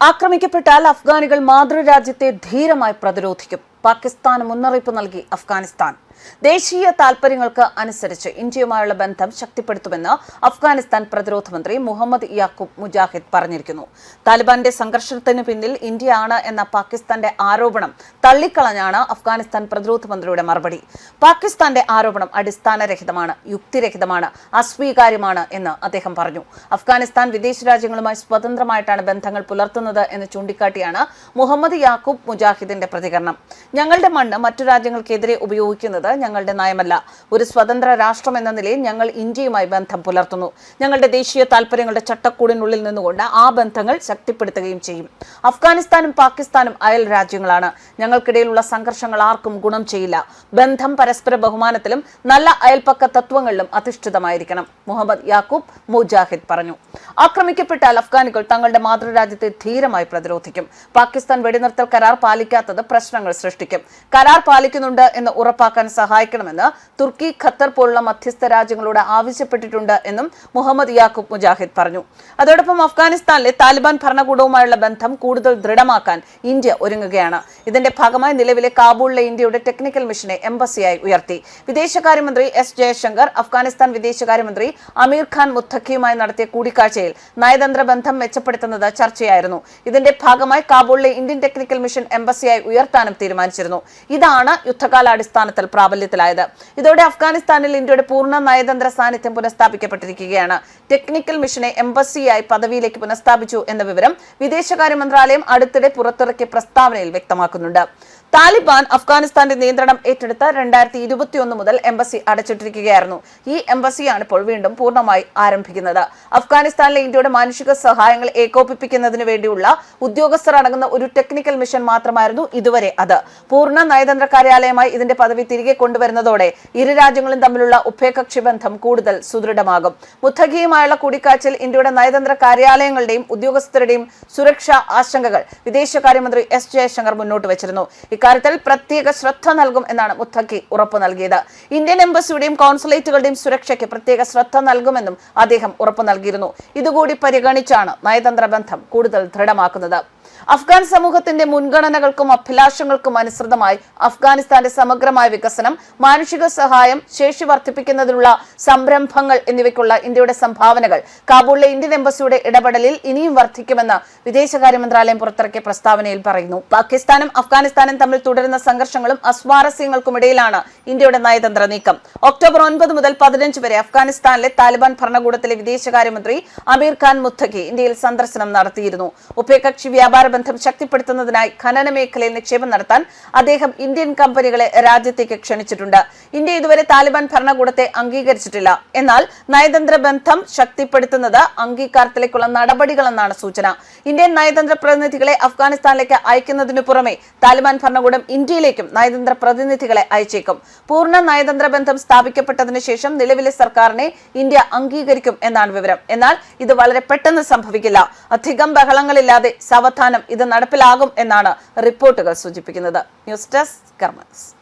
ആക്രമിക്കപ്പെട്ടാൽ അഫ്ഗാനികൾ മാതൃരാജ്യത്തെ ധീരമായി പ്രതിരോധിക്കും. പാകിസ്ഥാന് മുന്നറിയിപ്പ് നൽകി അഫ്ഗാനിസ്ഥാൻ. ദേശീയ താൽപര്യങ്ങൾക്ക് അനുസരിച്ച് ഇന്ത്യയുമായുള്ള ബന്ധം ശക്തിപ്പെടുത്തുമെന്ന് അഫ്ഗാനിസ്ഥാൻ പ്രതിരോധ മന്ത്രി മുഹമ്മദ് യാക്കൂബ് മുജാഹിദ് പറഞ്ഞിരിക്കുന്നു. താലിബാന്റെ സംഘർഷത്തിന് പിന്നിൽ ഇന്ത്യയാണ് എന്ന പാകിസ്ഥാന്റെ ആരോപണം തള്ളിക്കളഞ്ഞാണ് അഫ്ഗാനിസ്ഥാൻ പ്രതിരോധ മന്ത്രിയുടെ മറുപടി. പാകിസ്ഥാന്റെ ആരോപണം അടിസ്ഥാനരഹിതമാണ് യുക്തിരഹിതമാണ് അസ്വീകാര്യമാണ് എന്ന് അദ്ദേഹം പറഞ്ഞു. അഫ്ഗാനിസ്ഥാൻ വിദേശ രാജ്യങ്ങളുമായി സ്വതന്ത്രമായിട്ടാണ് ബന്ധങ്ങൾ പുലർത്തുന്നത് എന്ന് ചൂണ്ടിക്കാട്ടിയാണ് മുഹമ്മദ് യാക്കൂബ് മുജാഹിദിന്റെ പ്രതികരണം. ഞങ്ങളുടെ മണ്ണ് മറ്റു രാജ്യങ്ങൾക്കെതിരെ ഉപയോഗിക്കുന്നത് ഞങ്ങളുടെ നയമല്ല. ഒരു സ്വതന്ത്ര രാഷ്ട്രം എന്ന നിലയിൽ ഞങ്ങൾ ഇന്ത്യയുമായി ബന്ധം പുലർത്തുന്നു. ഞങ്ങളുടെ ദേശീയ താൽപര്യങ്ങളുടെ ചട്ടക്കൂടിനുള്ളിൽ നിന്നുകൊണ്ട് ആ ബന്ധങ്ങൾ ശക്തിപ്പെടുത്തുകയും ചെയ്യും. അഫ്ഗാനിസ്ഥാനും പാകിസ്ഥാനും അയൽ രാജ്യങ്ങളാണ്. ഞങ്ങൾക്കിടയിലുള്ള സംഘർഷങ്ങൾ ആർക്കും ഗുണം ചെയ്യില്ല. ബന്ധം പരസ്പര ബഹുമാനത്തിലും നല്ല അയൽപ്പക്ക തത്വങ്ങളിലും അധിഷ്ഠിതമായിരിക്കണം. മുഹമ്മദ് യാക്കൂബ് മുജാഹിദ് പറഞ്ഞു. ആക്രമിക്കപ്പെട്ടാൽ അഫ്ഗാനികൾ തങ്ങളുടെ മാതൃരാജ്യത്തെ ധീരമായി പ്രതിരോധിക്കും. പാകിസ്ഥാൻ വെടിനിർത്തൽ കരാർ പാലിക്കാത്തത് പ്രശ്നങ്ങൾ സൃഷ്ടിക്കും. കരാർ പാലിക്കുന്നുണ്ട് എന്ന് ഉറപ്പാക്കാൻ സഹായിക്കണമെന്ന് തുർക്കി ഖത്തർ പോലുള്ള മധ്യസ്ഥ രാജ്യങ്ങളോട് ആവശ്യപ്പെട്ടിട്ടുണ്ട് എന്നും മുഹമ്മദ് യാക്കൂബ് മുജാഹിദ് പറഞ്ഞു. അതോടൊപ്പം അഫ്ഗാനിസ്ഥാനിലെ താലിബാൻ ഭരണകൂടവുമായുള്ള ബന്ധം കൂടുതൽ ദൃഢമാക്കാൻ ഇന്ത്യ ഒരുങ്ങുകയാണ്. ഇതിന്റെ ഭാഗമായി നിലവിലെ കാബൂളിലെ ഇന്ത്യയുടെ ടെക്നിക്കൽ മിഷനെ എംബസിയായി ഉയർത്തി. വിദേശകാര്യമന്ത്രി എസ് ജയശങ്കർ അഫ്ഗാനിസ്ഥാൻ വിദേശകാര്യമന്ത്രി അമീർ ഖാൻ മുത്തഖിയുമായി നടത്തിയ കൂടിക്കാഴ്ചയിൽ നയതന്ത്ര ബന്ധം മെച്ചപ്പെടുത്തുന്നത് ചർച്ചയായിരുന്നു. ഇതിന്റെ ഭാഗമായി കാബൂളിലെ ഇന്ത്യൻ ടെക്നിക്കൽ മിഷൻ എംബസിയായി ഉയർത്താനും തീരുമാനിച്ചിരുന്നു. ഇതാണ് യുദ്ധകാലാടിസ്ഥാനത്തിൽ പ്രാബല്യത്തിലായത്. ഇതോടെ അഫ്ഗാനിസ്ഥാനിൽ ഇന്ത്യയുടെ പൂർണ നയതന്ത്ര സാന്നിധ്യം പുനഃസ്ഥാപിക്കപ്പെട്ടിരിക്കുകയാണ്. ടെക്നിക്കൽ മിഷനെ എംബസിയായി പദവിയിലേക്ക് പുനഃസ്ഥാപിച്ചു എന്ന വിവരം വിദേശകാര്യ മന്ത്രാലയം അടുത്തിടെ പുറത്തിറക്കിയ പ്രസ്താവനയിൽ വ്യക്തമാക്കുന്നുണ്ട്. താലിബാൻ അഫ്ഗാനിസ്ഥാന്റെ നിയന്ത്രണം ഏറ്റെടുത്ത് രണ്ടായിരത്തി ഇരുപത്തിയൊന്ന് മുതൽ എംബസി അടച്ചിട്ടിരിക്കുകയായിരുന്നു. ഈ എംബസിയാണ് ഇപ്പോൾ വീണ്ടും പൂർണമായി ആരംഭിക്കുന്നത്. അഫ്ഗാനിസ്ഥാനിലെ ഇന്ത്യയുടെ മാനുഷിക സഹായങ്ങൾ ഏകോപിപ്പിക്കുന്നതിന് വേണ്ടിയുള്ള ഉദ്യോഗസ്ഥർ അടങ്ങുന്ന ഒരു ടെക്നിക്കൽ മിഷൻ മാത്രമായിരുന്നു ഇതുവരെ അത്. പൂർണ നയതന്ത്ര കാര്യാലയമായി ഇതിന്റെ പദവി തിരികെ കൊണ്ടുവരുന്നതോടെ ഇരു രാജ്യങ്ങളും തമ്മിലുള്ള ഉഭയകക്ഷി ബന്ധം കൂടുതൽ സുദൃഢമാകും. മുത്തഖിയുമായുള്ള കൂടിക്കാഴ്ചയിൽ ഇന്ത്യയുടെ നയതന്ത്ര കാര്യാലയങ്ങളുടെയും ഉദ്യോഗസ്ഥരുടെയും സുരക്ഷാ ആശങ്കകൾ വിദേശകാര്യമന്ത്രി എസ് ജയശങ്കർ മുന്നോട്ട് വെച്ചിരുന്നു. ഇക്കാര്യത്തിൽ പ്രത്യേക ശ്രദ്ധ നൽകും എന്നാണ് മുത്തഖി ഉറപ്പു നൽകിയത്. ഇന്ത്യൻ എംബസിയുടെയും കോൺസുലേറ്റുകളുടെയും സുരക്ഷയ്ക്ക് പ്രത്യേക ശ്രദ്ധ നൽകുമെന്നും അദ്ദേഹം ഉറപ്പു നൽകിയിരുന്നു. ഇതുകൂടി പരിഗണിച്ചാണ് നയതന്ത്ര ബന്ധം കൂടുതൽ ദൃഢമാക്കുന്നത്. അഫ്ഗാൻ സമൂഹത്തിന്റെ മുൻഗണനകൾക്കും അഭിലാഷങ്ങൾക്കും അനുസൃതമായി അഫ്ഗാനിസ്ഥാന്റെ സമഗ്രമായ വികസനം മാനുഷിക സഹായം ശേഷി വർദ്ധിപ്പിക്കുന്നതിനുള്ള സംരംഭങ്ങൾ എന്നിവയ്ക്കുള്ള ഇന്ത്യയുടെ സംഭാവനകൾ കാബൂളിലെ ഇന്ത്യൻ എംബസിയുടെ ഇടപെടലിൽ ഇനിയും വർദ്ധിക്കുമെന്ന് വിദേശകാര്യ മന്ത്രാലയം പുറത്തിറക്കിയ പ്രസ്താവനയിൽ പറയുന്നു. പാകിസ്ഥാനും അഫ്ഗാനിസ്ഥാനും തമ്മിൽ തുടരുന്ന സംഘർഷങ്ങളും അസ്വാരസ്യങ്ങൾക്കുമിടയിലാണ് ഇന്ത്യയുടെ നയതന്ത്ര നീക്കം. ഒക്ടോബർ ഒൻപത് മുതൽ പതിനഞ്ച് വരെ അഫ്ഗാനിസ്ഥാനിലെ താലിബാൻ ഭരണകൂടത്തിലെ വിദേശകാര്യമന്ത്രി അമീർ ഖാൻ മുത്തഖി ഇന്ത്യയിൽ സന്ദർശനം നടത്തിയിരുന്നു. ഉഭയകക്ഷി വ്യാപാര ബന്ധം ശക്തിപ്പെടുത്തുന്നതിനായി ഖനന മേഖലയിൽ നിക്ഷേപം നടത്താൻ അദ്ദേഹം ഇന്ത്യൻ കമ്പനികളെ രാജ്യത്തേക്ക് ക്ഷണിച്ചിട്ടുണ്ട്. ഇന്ത്യ ഇതുവരെ താലിബാൻ ഭരണകൂടത്തെ അംഗീകരിച്ചിട്ടില്ല. എന്നാൽ നയതന്ത്ര ബന്ധം ശക്തിപ്പെടുത്തുന്നത് അംഗീകാരത്തിലേക്കുള്ള നടപടികളെന്നാണ് സൂചന. ഇന്ത്യൻ നയതന്ത്ര പ്രതിനിധികളെ അഫ്ഗാനിസ്ഥാനിലേക്ക് അയക്കുന്നതിനു പുറമെ താലിബാൻ ഭരണകൂടം ഇന്ത്യയിലേക്കും നയതന്ത്ര പ്രതിനിധികളെ അയച്ചേക്കും. പൂർണ നയതന്ത്ര ബന്ധം സ്ഥാപിക്കപ്പെട്ടതിനു ശേഷം നിലവിലെ സർക്കാരിനെ ഇന്ത്യ അംഗീകരിക്കും എന്നാണ് വിവരം. എന്നാൽ ഇത് വളരെ പെട്ടെന്ന് സംഭവിക്കില്ല. അധികം ബഹളങ്ങളില്ലാതെ സാവധാനം ഇത് നടപ്പിലാകും എന്നാണ് റിപ്പോർട്ടുകൾ സൂചിപ്പിക്കുന്നത്. News desk കർമ്മസ്